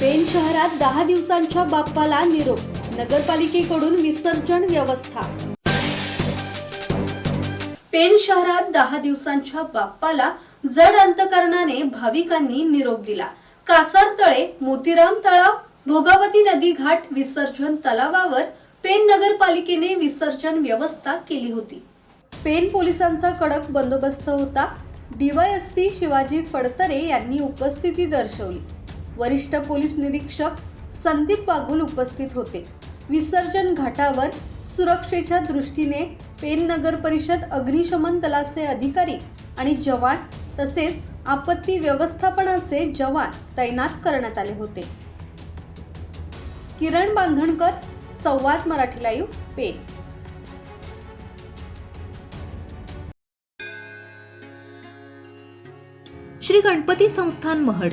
पेण शहरात दहा दिवसांच्या बाप्पाला निरोप नगरपालिकेकडून विसर्जन व्यवस्था. पेण शहरात दहा दिवसांच्या बाप्पाला जड अंतकरणाने भाविकांनी निरोप दिला. कासार तळे मोतीराम तळाव भोगावती नदी घाट विसर्जन तलावावर पेण नगरपालिकेने विसर्जन व्यवस्था केली होती. पेण पोलिसांचा कडक बंदोबस्त होता. डीवायएसपी शिवाजी फडतरे यांनी उपस्थिती दर्शवली. वरिष्ठ पोलीस निरीक्षक संदीप बागुल उपस्थित होते. विसर्जन घाटावर सुरक्षेच्या दृष्टीने पेन नगर परिषद अग्निशमन दलाचे अधिकारी आणि जवान तसेच आपत्ती व्यवस्थापनाचे जवान तैनात करण्यात आले होते. किरण बांधणकर संवाद मराठी लाईव्ह पेन श्री गणपती संस्थान महड.